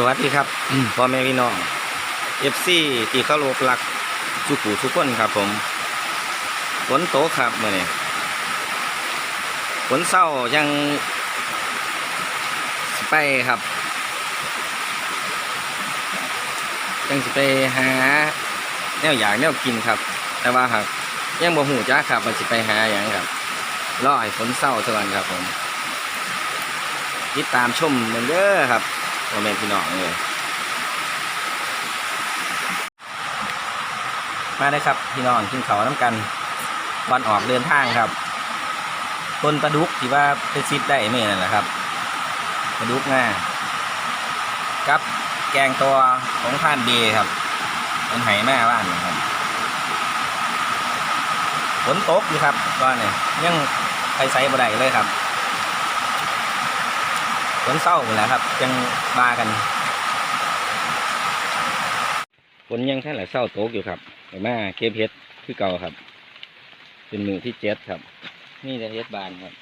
สวัสดีครับพ่อแม่พี่น้องเอฟซีที่เข้ารบรักสุขุทุกคนครับผมฝนโตกครับเมื่อนี้ฝนเศร้ายังสิไปครับ ยังสิไปหาแนวอยากแนวกินครับ แต่ว่าหากยังบ่หูจ้าครับมันสิไปหาอย่างครับรอให้ฝนเศร้าสักวันครับผมติดตามชมเหมือนเด้อครับ พ่อแม่พี่น้องเลยมาได้ครับพี่น้องกินเขาวน้ำกันวันออกเดินทางครับต้นปลาดุกที่ว่าเป็นซิปได้ไม่นั่นแหละครับปลาดุกง่ากับแกงตัวของท่านเดครับมันไหแม่บ้านนะครับฝนตกอยู่ครับตอนนี้ยังไปใส่บ่ได้เลยครับ ฝนเศร้าหมดแล้วครับ ยังบากันฝนยังแค่ไหนเศร้าโตกอยู่ครับเห็นมาเก็บเห็ดคือเก่าครับ เป็นมือที่เจ็ดครับ นี่จะเห็ดบานครับ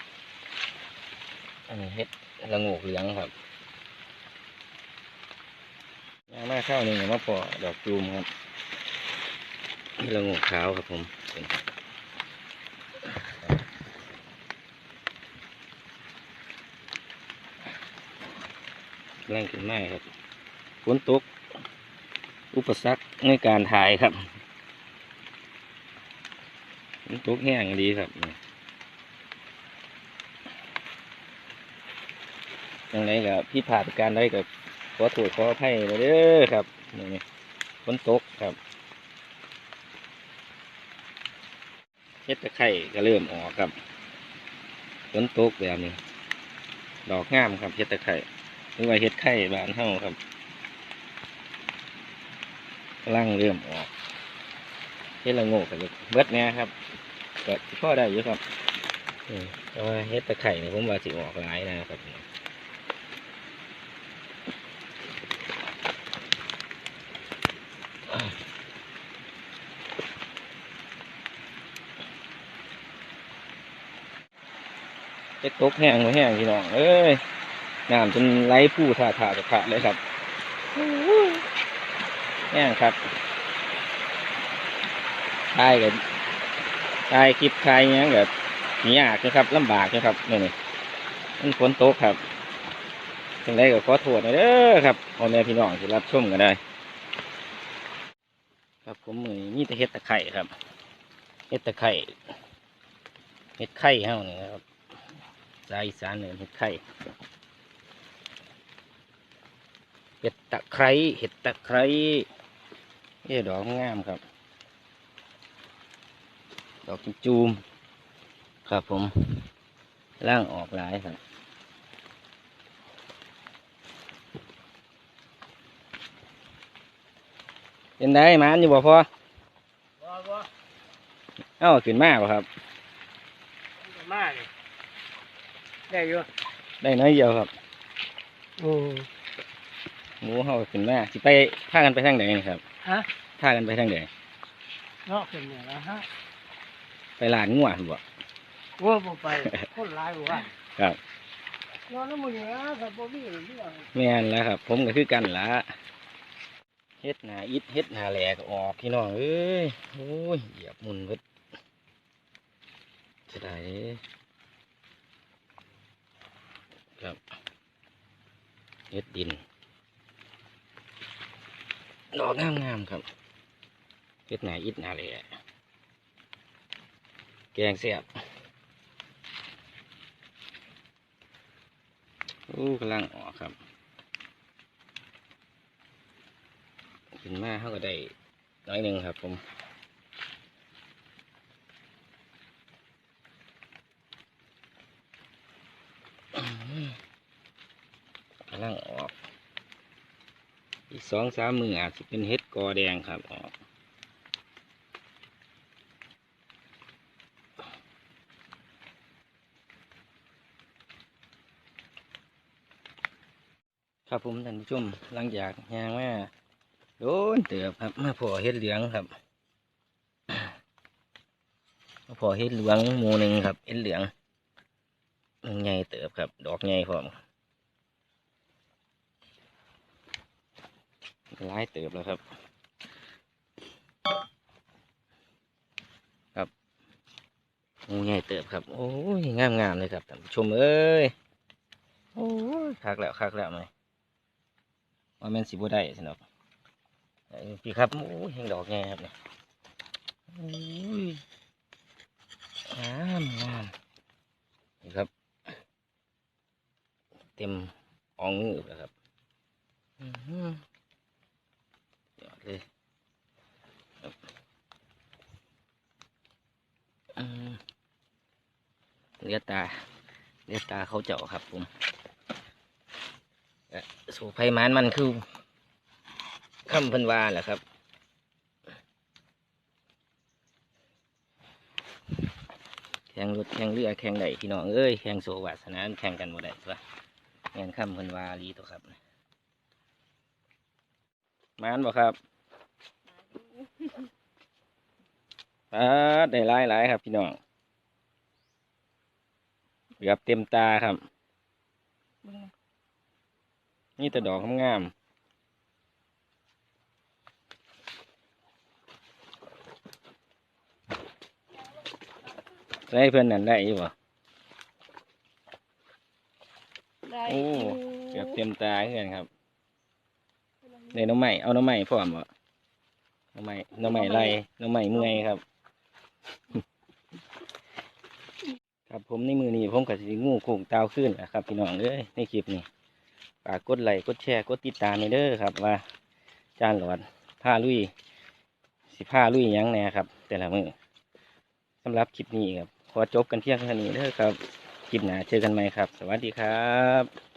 อันนี้เห็ดละงกเหลืองครับยางมาข้าวหนึ่งมาปอดอกจูมครับนี่ละงกขาวครับผม แรงขึ้นมาครับฝนตก อุปสรรคในการถ่ายครับฝนตกแห้งดีครับยังไงกับพี่ผ่าดการได้กับขอโทษขออภัยเลยเด้อครับนี่ฝนตกครับเฮ็ดตะไคร่ก็เริ่มออกครับฝนตกแบบนี้ ดอกงามครับเฮ็ดตะไคร่ หรือว่าเฮ็ดไข่บานเฮาครับกำลังเริ่มออกเฮ็ดละโงกกับเบิดแน่ครับก็พ่อได้อยู่ครับอืมแต่ว่าเฮ็ดตะไคร่เนี่ยผมว่าสิออกหลายนะครับเฮ็ดตกแห้งบ่แห้งพี่น้องเอ้ย น้ำจนไหลผู้ท่าท่าจะขาดเลยครับแห้งครับทายกันทายคลิปทายหยังแบบยากนะครับลำบากนะครับนี่นี่มันฝนตกครับจังไรก็ขอโทษน่อยเด้อครับพ่อแม่พี่น้องที่รับชมกันได้ ครับผมมือนี้มีแต่เห็ดตะไคร่ครับเห็ดตะไคร่เห็ดไข่เฮานี่ครับสายสานเนี่ยเห็ดไข่ เห็ดตะไคร้เห็ดตะไคร้เอ้ดอกงามครับ ดอกจูมๆครับผมล่างออกหลายครับเป็นได้หมันอยู่บ่พอบ่บ่เอ้าขึ้นมาบ่ครับมาเลยได้อยู่ได้น้อยเดียวครับโอ้ หมูเฮาขึ้นมาสิไปพากันไปทางไหนนี่ครับฮะพากันไปทางไหนเนาะเป็นเนี่ยนะฮะไปลานงัวบ่ว่าบ่ไปคนร้ายบ่ว่าครับนอนน้ำมันอยู่นะแต่บ่มีเรื่องแม่นแล้วครับ ผมก็คือกันละเฮ็ดหนาอิดเฮ็ดหนาแหลกออกพี่น้องเอ้ยโอ้ยเหยียบมุนเบิดจะได้ครับเฮ็ดดิน ดอกงามงามๆครับเฮ็ดหนาอิดหนาแหลกแกงเสียบโอ้กำลังออกครับ ขึ้นมาเขาก็ได้น้อยหนึ่งครับผมกำลังออก อีกสองสามมืออาจจะเป็นเห็ดกอแดงครับออกครับผมท่านผู้ชมหลังจากยางแมาโดนเตือบครับมาพอเห็ดเหลืองครับมาพอเห็ดเหลืองหมูหนึ่งครับเห็ดเหลืองใหญ่เติบครับ ดอกใหญ่พร้อม หลายเติบแล้วครับ ครับงูใหญ่เติบครับ โอ้ยงามงามๆเลยครับท่านผู้ชมเอ้ยโอ้ยคักแล้วคักแล้วไหมว่าแม่นสิบ่ได้สินะพี่ครับโอ้ยเห็นดอกไงครับเนี่ยโอ้ยงามงามนี่ครับ เต็มอองมือแล้วครับ อื้อหือยอดเลยครับอืม เลียดตาเลียดตาเขาเจาะครับผมเอ่อสู่ไพมันมันคือคำเพันวาแหละครับแข่งรถแข่งเรือแข่งใดพี่น้องเอ้ยแข่งโซวาสนานแข่งกันหมดได้ตัวแข่งคำเพันวาลีตัวครับมานบ่ครับอ่าได้หลายหลายครับพี่น้อง เกือบเต็มตาครับ นี่แต่ดอกงามๆใส่เพื่อนนั่นได้อยู่บ่ได้โอ้อยู่เกือบเต็มตาเพื่อนครับในน้องใหม่เอาน้องใหม่พร้อมบ่น้องใหม่น้องใหม่ไล่น้องใหม่เมื่อยครับ ครับผมในมือนี้ผมกับสิงูโค้งเตาขึ้นนะครับพี่น้องเอ้ยในคลิปนี้ฝากกดไลค์กดแชร์กดติดตามในเด้อครับว่าจานหลอดผ้าลุยสิผ้าลุยยังแน่ครับ แต่ละมือสำหรับคลิปนี้ครับขอจบกันเที่ยงเท่านี้เด้อครับคลิปหน้าเจอกันใหม่ครับ สวัสดีครับ